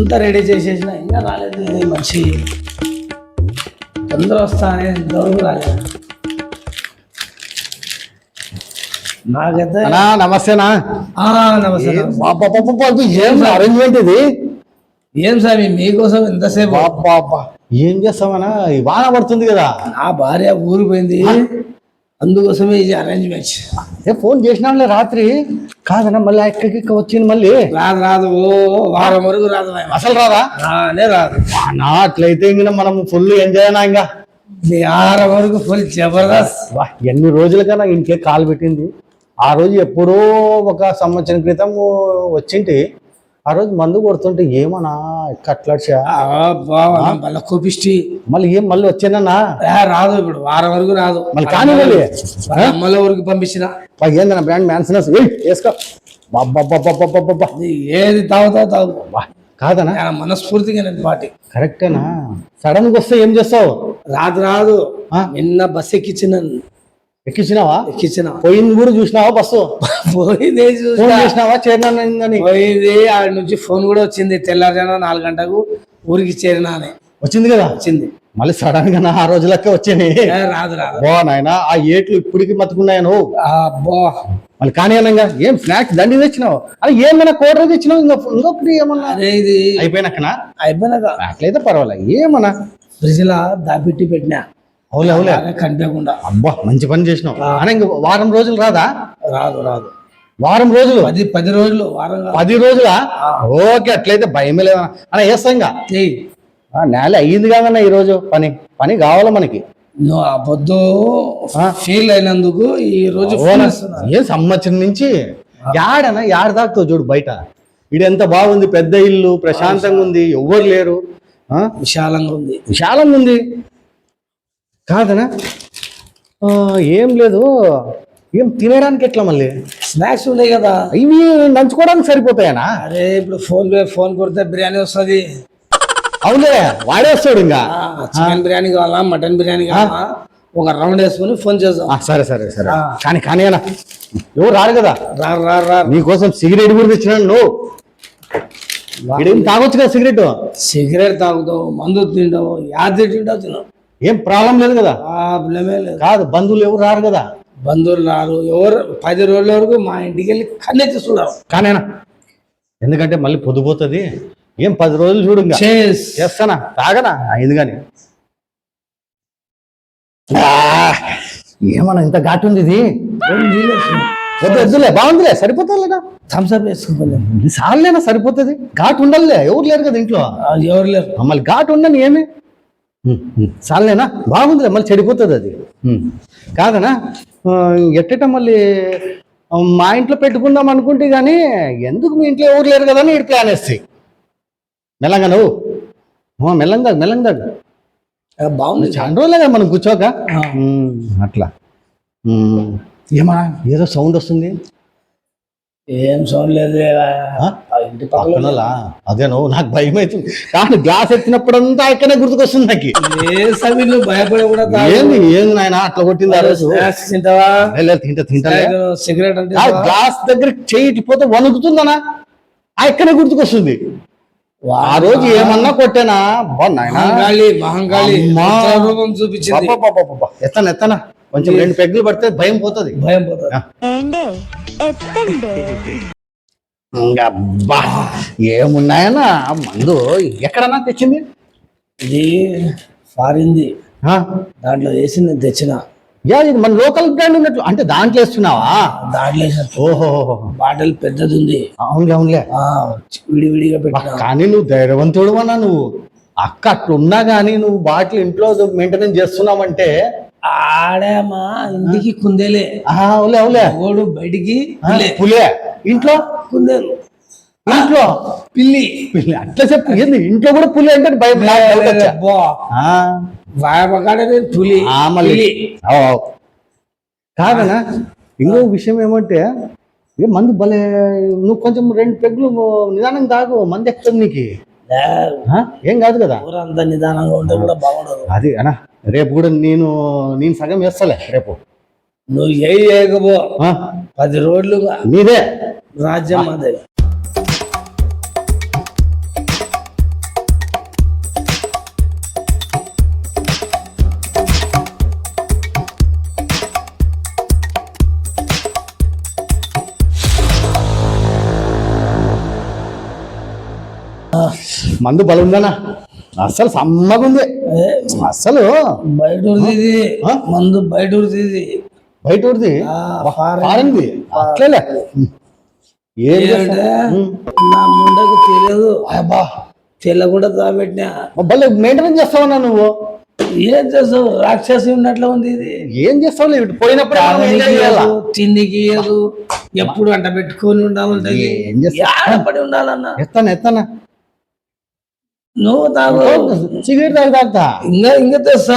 అంతా రెడీ చేసేసిన ఇంకా రాలేదు. ఇది మంచి తొందర వస్తా అనేది ఇంతవరకు రాలేదు. నాకైతే నమస్తేనా నమస్తే ఏం అరేంజ్మెంట్ ఇది? ఏం స్వామి మీకోసం ఎంతసేపు ఏం చేస్తామన్నా వాన పడుతుంది కదా. నా భార్య ఊరు పోయింది. అందుకోసమే ఇది అరేంజ్మెంట్ ఏ ఫోన్ చేసినాంలే రాత్రి. కాదన్నా మళ్ళీ ఎక్కడికి వచ్చింది మళ్ళీ? రాదు రాదు ఓ వారం వరకు రాదు. అసలు రాదా? రానే రాదు. నా అట్లయితే ఇంకా మనం ఫుల్ ఎంజాయ్ అయినా ఇంకా. ఆరం వరకు ఫుల్ జబర్దస్త్. వా, ఎన్ని రోజులుగా నాకు ఇంకే కాలు పెట్టింది. ఆ రోజు ఎప్పుడో ఒక సంవత్సరం క్రితం వచ్చింటి. ఆ రోజు మందు కొడుతుంటే ఏమన్నా కట్లాడ్చా? మళ్ళీ కోపిష్టి. మళ్ళీ ఏం మళ్ళీ వచ్చానన్నా? రాదు ఇప్పుడు వారం వరకు రాదు. మళ్ళీ కానీ మళ్ళీ? ఊరికి పంపించిన. ఏందన్న బ్రాండ్ మ్యాన్సినస్ వేసుకో. బాబ్బా ఏది తాగుతావు తాగు. కాదనా మనస్ఫూర్తిగా నేను పాటి. కరెక్టేనా సడన్గా వస్తే ఏం చేస్తావు? రాదు రాదు? నిన్న బస్ ఎక్కించిన ఎక్కించినావా? ఎక్కించిన. పోయింది కూడా చూసినావా బస్సు? పోయింది చేసినావా చేరినానని పోయింది ఆడ నుంచి ఫోన్ కూడా వచ్చింది. తెల్లారుజాన నాలుగు గంటకు ఊరికి చేరినా అని. వచ్చింది కదా? వచ్చింది. మళ్ళీ సడన్గా ఆ రోజులకే వచ్చాయి ఏ, రాదు రాదు. బా నాయన ఆ ఏట్లు ఇప్పటికి మతుకున్నాయి నువ్వు? అబ్బో మళ్ళీ కానీ అనంగా ఏం స్నాక్స్ దండి తెచ్చినావు? అది ఏమైనా కోటర్ తెచ్చినావు? ఇంకా ఇంకొకటి ఏమన్నా? ఇది అయిపోయినాకనా? అయిపోయినాక. అట్లయితే పర్వాలేదు. ఏమన్నా? ఫ్రిడ్జ్ లా దాపెట్టి పెట్టినా. అవులే అవులే. కనిపించకుండా. అబ్బా మంచి పని చేసినావు. అని ఇంక వారం రోజులు రాదా? రాదు రాదు. వారం రోజులు? పది పది రోజులు వారం. పది రోజులా? ఓకే అట్లయితే భయమే లేదా. అన్న వేస్తాం ఇంకా? ఏయ్, ఆ, నేల అయ్యింది కాదన్న ఈ రోజు పని. పని కావాలా మనకి? నువ్వు ఆ? పొద్దు ఫీల్ అయినందుకు ఈ రోజు. ఏ సంవత్సరం నుంచి? యాడనా యాడ దాకుతావు చూడు బయట. ఇది ఎంత బాగుంది పెద్ద ఇల్లు ప్రశాంతంగా ఉంది ఎవ్వరు లేరు. విశాలంగా ఉంది. విశాలంగా ఉంది. కాదనా? ఏం లేదు. ఏం తినడానికి ఎట్లా మళ్ళీ? స్నాక్స్ ఉన్నాయి కదా. ఇవి నంచుకోవడానికి సరిపోతాయనా? అరే ఇప్పుడు ఫోన్ ఫోన్ కొడితే బిర్యానీ వస్తుంది. అవులే వాడేస్తాడు ఇంకా. చికెన్ బిర్యానీ కావాలా మటన్ బిర్యానీ కావాలా? ఒక రౌండ్ వేసుకొని ఫోన్ చేద్దాం. సరే సరే సరే. కానీ కానీ అన్న ఎవరు రారు కదా? రా రా రా నీకోసం సిగరెట్ కూడా తెచ్చినాను నువ్వు. తాగొచ్చు కదా సిగరెట్? సిగరెట్ తాగుతావు మందు తింటావు యాది తింటావు. తినవు ఏం ప్రాబ్లం లేదు కదా? ప్రాబ్లమే లేదు. కాదు బంధువులు ఎవరు రారు కదా? బంధువులు రారు. ఎవరు పది రోజుల వరకు మా ఇంటికి వెళ్ళి కన్నెత్తి చూడరు కానేనా? ఎందుకంటే మళ్ళీ పొద్దుపోతుంది ఏం పది రోజులు చూడు చేస్తానా? తాగనా? అయింది కానీ. ఏమన్నా ఇంత ఘాటు ఉంది ఇది? వద్దు వద్దులే బాగుందిలే సరిపోతుందిలేనా థమ్స్అప్ వేసుకుంటాం ఇది సార్లేనా సరిపోతుంది. ఘాటు ఉండాలిలే ఎవరు లేరు కదా ఇంట్లో? ఎవరు లేరు. మళ్ళీ ఘాటు ఉండని ఏమి? చాలేనా బాగుందిలే మళ్ళీ చెడిపోతుంది అది. కాదనా? ఆ, ఎట్టట మళ్ళీ? మా ఇంట్లో పెట్టుకుందాం అనుకుంటే కానీ ఎందుకు మీ ఇంట్లో ఎవరు లేరు కదా అని ఇటు ప్లాన్ వేస్తాయి మెల్లంగా నువ్వు. మెల్లంగా మెల్లంగా బాగుంది. చాలా రోజులుగా మనం కూర్చోక. అట్లా. ఏమా? ఏదో సౌండ్ వస్తుంది. ఏం సౌండ్ లేదు ఇంటి పక్కన పక్కనలా అదే నువ్వు నాకు భయం అవుతుంది కానీ గ్లాస్ ఎత్తినప్పుడంతా ఇక్కడే గుర్తుకొస్తుంది నాకు. ఏ సమయం నువ్వు భయపడే కూడా ఏంది ఏంది నాయన అట్లా కొట్టింది ఆ రోజు? తింటావా? తింటా తింటా సిగరెట్ అంటే గ్లాస్ దగ్గర చేయి పోతే వణుకుతుందనా? ఆ ఇక్కడే గుర్తుకొస్తుంది. ఆ రోజు ఏమన్నా కొట్టానా? అమ్మా. ఉత్తర రూపం చూపించింది. ఎత్తన ఎత్తన? కొంచెం రెండు పెగ్గులు పడితే భయం పోతుంది. భయం పోతుంది. ఏండే ఎత్తండి. ఇంకా అబ్బా ఏమున్నాయనా మందు ఎక్కడన్నా తెచ్చింది? ఇది ఫారింది? దాంట్లో వేసి నేను తెచ్చిన. యా ఇది మన లోకల్ బ్రాండ్ ఉన్నట్లు. అంటే దాంట్లో వేస్తున్నావా? దాంట్లో ఓహో. బాటిల్ పెద్దది ఉంది. అవునులే అవునులే. ఆ విడివిడిగా పెట్టిన. కానీ నువ్వు ధైర్యవంతుడు అన్నా నువ్వు. అక్క అట్లున్నా కానీ నువ్వు బాటిల్ ఇంట్లో మెయింటెనెన్స్ చేస్తున్నావంటే ఆడామా ఇంటికి కుందేలే. అవులే అవులే. ఓడు బయటికి పిల్లే. పులే. ఇంట్లో? కుందేలు. ఇంట్లో? పిల్లి. పులి. అట్లా చెప్పు. ఏంది? ఇంట్లో కూడా పులి అంటే భయం వాయపకాడే పులి. పిల్లి. కాదనా ఇంకో విషయం ఏమంటే ఏ మందు భలే నువ్వు కొంచెం రెండు పెగ్గులు నిదానం తాగు మంది ఎక్కుతుంది నీకు? ఏం కాదు కదా. ఊరంతా నిదానంగా ఉంటే కూడా బాగుండదు. అది అనా రేపు కూడా నేను నేను సగం వేస్తలే రేపు. నువ్వు ఏ ఏగబో. పది రోడ్లు మీదే. రాజ్యం అదే మందు. బలం ఉందనా అసలు సమ్మగుంది. అసలు బయట ఊరిది? మందు బయట ఊరిది బయట ఊరిది. పారింది అట్లేలే. ఏం ఏంటంటే నా ముండకు తెలియదు. అబ్బా. తెల్లకుండా దాబెట్టినా. భలే మెయింటెనెన్స్ చేస్తావన్నా నువ్వు? ఏం చేస్తావు? రాక్షసి ఉన్నట్లు ఉంది ఇది. ఏం చేస్తావు పోయినప్పుడు తిండికి ఎప్పుడు అంట పెట్టుకొని ఉండాలంటది ఏం చేస్తావ్? ఆడపడి ఉండాలన్నా. ఎత్తాను ఎత్తానా? నువ్వు తాగు సిగరెట్ తాగి తాగుతా? ఇంకా ఇంకా తెస్తా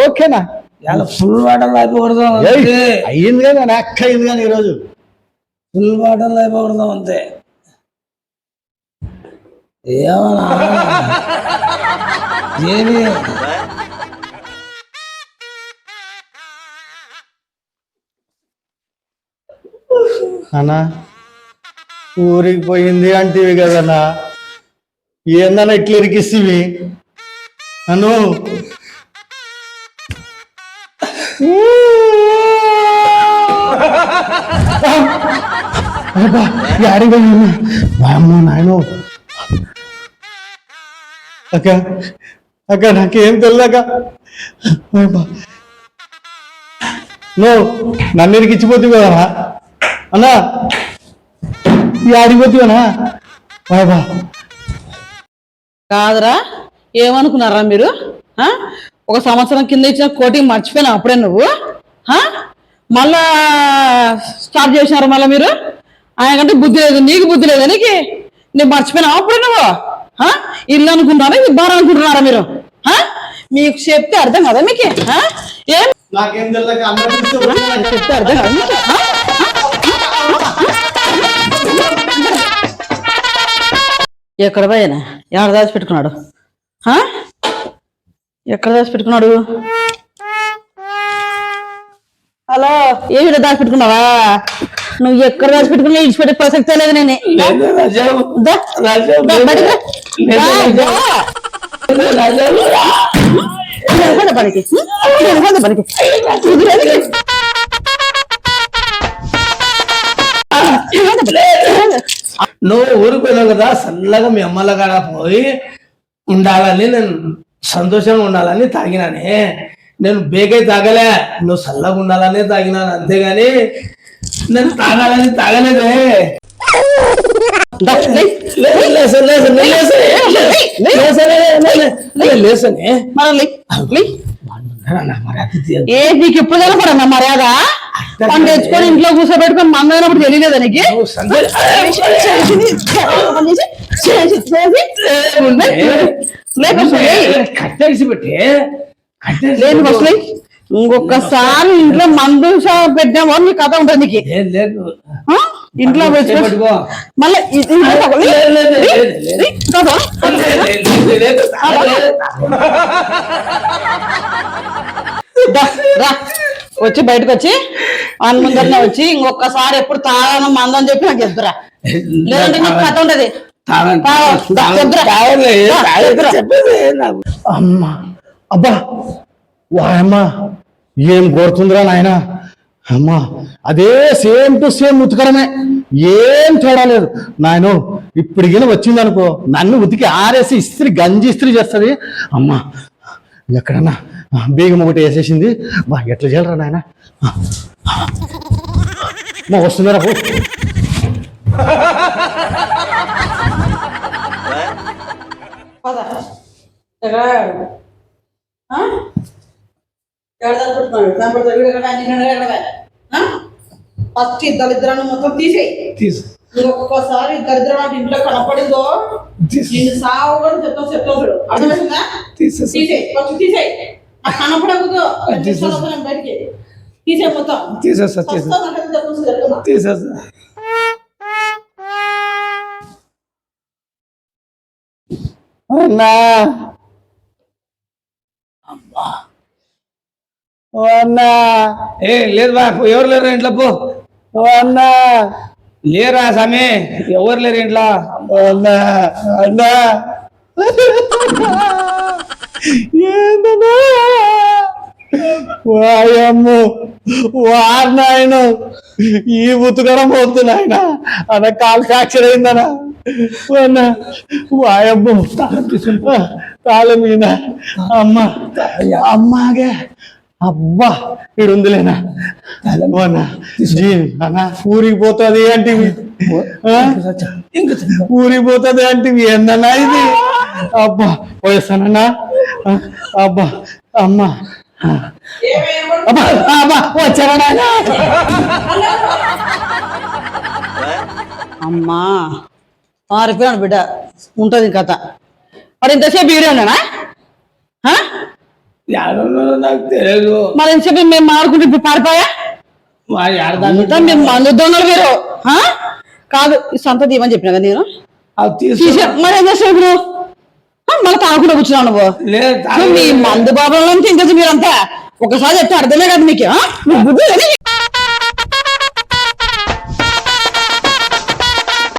ఓకేనా? ఇలా ఫుల్ వాటర్ అయిపోకూడదాం అయ్యింది కానీ నా అక్క అయింది కానీ ఈరోజు. ఫుల్ వాటర్ అయిపోకూడదాం అంతే. ఏమన్నా? ఏమి? అన్నా ఊరికి పోయింది అంటివి కదన్నా. ఏందన్నా ఇట్లా ఇరికిస్తివి? అను. యాడికి పోయింది అమ్మో నాయన. అక్క అక్క నాకేం తెలియక నువ్వు నన్ను ఇరికిచ్చిపోతుంది కదా అన్నా ఈ ఆడిపోతున్నా బాబా కాదురా? ఏమనుకున్నారా మీరు? ఆ? ఒక సంవత్సరం కింద ఇచ్చిన కోటింగ్ మర్చిపోయినా అప్పుడే నువ్వు? మళ్ళా స్టార్ట్ చేసినారు మళ్ళీ మీరు? ఆయనకంటే బుద్ధి లేదు నీకు బుద్ధి లేదు నీకు? నేను మర్చిపోయినా అప్పుడే నువ్వు? ఇల్లు అనుకుంటారా ఇది బాగా అనుకుంటున్నారా మీరు? ఆ? మీకు చెప్తే అర్థం కదా మీకు? ఏం? చెప్తే అర్థం కదా మీకు? ఎక్కడ పోయానా? ఎక్కడ దాచి పెట్టుకున్నాడు ఆ? ఎక్కడ దాచి పెట్టుకున్నాడు హలో ఏమిటో దాచి పెట్టుకున్నావా నువ్వు ఎక్కడ దాచి పెట్టుకున్నా ఇచ్చిపెట్టే ప్రసక్తే లేదు నేను. పనికి. పనికి. నువ్వు ఊరికి పోయినావు కదా చల్లగా మీ అమ్మల పోయి ఉండాలని నేను సంతోషంగా ఉండాలని తాగినానే నేను బేకై తాగలే నువ్వు చల్లగా ఉండాలని తాగినాను అంతేగాని నేను తాగాలని తాగలేదే దా, లే. లే- లేసే, లేసే, నేను లేసే, లే- లేసే, లే- లే- లే- లే- లేసనే. ఏ నీకు ఎప్పుడు తెలపడన్నా మర్యాద పని తెచ్చుకొని ఇంట్లో కూర్చోబెట్టుకొని మందైనప్పుడు తెలియలేదా నీకు లేదు ఇంకొకసారి ఇంట్లో మందు షాప్ పెట్టినామో నీ కథ ఉంటుంది నీకు లేదు? ఇంట్లో. మళ్ళీ వచ్చి బయటకు వచ్చి వాళ్ళ ముందరనే వచ్చి ఇంకొకసారి ఎప్పుడు తాగను మందని చెప్పి నాకు చెప్తురా. లేదంటే నీకు కథ ఉంటది. అమ్మా అబ్బా వాయమ్మా ఏం కోరుతుందిరా నాయన? అమ్మా అదే సేమ్ టు సేమ్ ఉతకడమే. ఏం తేడా లేదు. నాయన ఇప్పటికైనా వచ్చిందనుకో నన్ను ఉతికి ఆరేసి ఇస్త్రీ గంజి ఇస్త్రీ చేస్తుంది. అమ్మా ఎక్కడన్నా బీగం ఒకటి వేసేసింది. బా ఎట్లా చేయలరా నాయన? మా వస్తుందిరా దాచుకుంటున్నాడు? కనపడతాడు. వీడు ఎక్కడ? నేను ఎక్కడ? ఆ? ఫస్ట్ ఈ దరిద్రాన్ని మొత్తం తీసేయి తీసు. ఇంకొకసారి ఈ దరిద్రం అంటే ఇంట్లో కనపడిందో తీసు. నేను సావు కూడా చెప్తా చెప్తా చూడు అర్థమవుతుందా తీసేసి. తీసేయి ఫస్ట్ తీసేయి నాకు కనపడకూడదు బయటికి తీసేయి మొత్తం తీసేస్తా. అన్నా ఓ అన్నా. ఏ లేదు బా ఎవరు లేరు ఇంట్లో పో. అన్నా. లేరా స్వామి ఎవరు లేరు ఇంట్లో? అన్నా అన్నా. ఏందన్నా? వాయమ్ము వారినాయన ఈ ఉతుకడం వద్దు నాయన. అన్న కాలు ఫ్రాక్చర్ అయిందనా అన్న వాయబ్బో తాళం మీద. అమ్మ అమ్మాగే. అబ్బా ఇక్కడ ఉందిలేనా అన్న జీ అన్న ఊరికి పోతుంది అంటే ఊరికి పోతుంది అంటే ఏందన్నా ఇది? అబ్బా పోయేస్తానన్నా? అబ్బా అమ్మ. అబ్బా అబ్బా వచ్చారా నాయనా? అమ్మా మారిపోయాను బిడ్డ. ఉంటుంది కథ. మరి ఇంతసేపు ఈడే ఉన్నానా నాకు తెలియదు మరి ఇంతసేపు మేము మాడుకుంటే ఇప్పుడు పారిపోయా? మా యాడదా అంతా మేము మందు దొంగలు మీరు ఆ? కాదు ఈ సంత తీయమని చెప్పినా కదా నేను? మరి ఏం చేస్తావు ఇప్పుడు? మళ్ళీ తాగకుండా కూర్చున్నావు నువ్వు. మీ మందు బాబులంతా ఇంకా మీరంతా? ఒకసారి చెప్తే అర్థమే కదా మీకు బుద్ధి